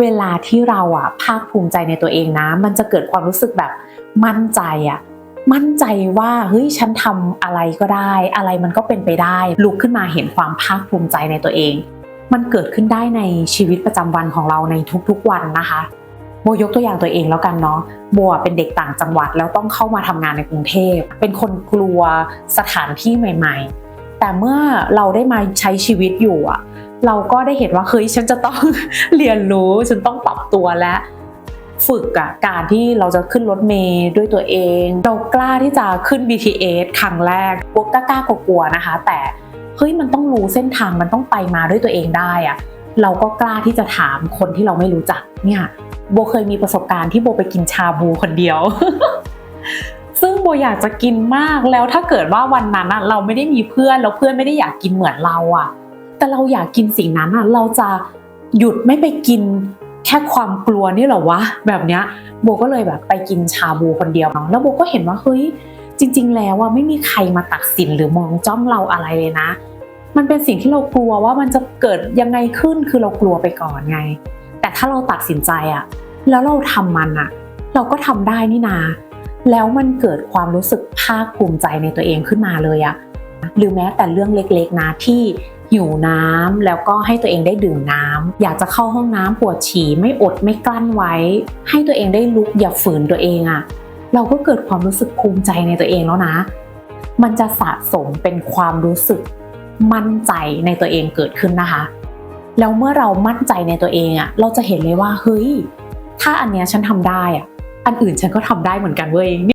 เวลาที่เราอะภาคภูมิใจในตัวเองนะ มันจะเกิดความรู้สึกแบบมั่นใจอะมั่นใจว่าเฮ้ยฉันทำอะไรก็ได้ อะไรมันก็เป็นไปได้ ลุกขึ้นมาเห็นความภาคภูมิใจในตัวเอง มันเกิดขึ้นได้ในชีวิตประจำวันของเราในทุกๆวันนะคะโบยกตัวอย่างตัวเองแล้วกันเนาะโบเป็นเด็กต่างจังหวัดแล้วต้องเข้ามาทำงานในกรุงเทพ เป็นคนกลัวสถานที่ใหม่ ๆ แต่เมื่อเราได้มาใช้ชีวิตอยู่อะ เราก็ได้เห็นว่าเฮ้ยฉันจะต้องเรียนรู้ฉันต้องปรับตัวและฝึกอะการที่เราจะขึ้นรถเมล์ด้วยตัวเอง เรากล้าที่จะขึ้น BTS ครั้งแรกโบกล้ากลัวๆนะคะ แต่เฮ้ยมันต้องรู้เส้นทางมันต้องไปมาด้วยตัวเองได้อะเราก็กล้าที่จะถามคนที่เราไม่รู้จักเนี่ยโบเคยมีประสบการณ์ที่โบไปกินชาบูคนเดียว ซึ่งโบอยากจะกินมากแล้วถ้าเกิดว่าวันนั้นเราไม่ได้มีเพื่อนแล้วเพื่อนไม่ได้อยากกินเหมือนเราอะ แต่เราอยากกินสิ่งนั้นอะเราจะหยุดไม่ไปกินแค่ความกลัวนี่หรอวะแบบเนี้ยโบก็เลยแบบไปกินชาบูคนเดียวเนาะแล้วโบก็เห็นว่าเฮ้ยจริง ๆ แล้วอะไม่มีใครมาตัดสินหรือมองจ้องเราอะไรเลยนะ มันเป็นสิ่งที่เรากลัวว่ามันจะเกิดยังไงขึ้นคือเรากลัวไปก่อนไง แต่ถ้าเราตัดสินใจอะแล้วเราทำมันอะเราก็ทำได้นี่นาแล้วมันเกิดความรู้สึกภาคภูมิใจในตัวเองขึ้นมาเลยอะหรือแม้แต่เรื่องเล็กๆนะที่ หิวน้ำแล้วก็ให้ตัวเองได้ดื่มน้ำอยากจะเข้าห้องน้ำปวดฉี่ไม่อดไม่กลั้นไว้ ให้ตัวเองได้ลุกอย่าฝืนตัวเองอะเราก็เกิดความรู้สึกภูมิใจในตัวเองแล้วนะ มันจะสะสมเป็นความรู้สึกมั่นใจในตัวเองเกิดขึ้นนะคะ แล้วเมื่อเรามั่นใจในตัวเองอะเราจะเห็นเลยว่าเฮ้ย ถ้าอันเนี้ยฉันทำได้อะอันอื่นฉันก็ทำได้เหมือนกันเว้ย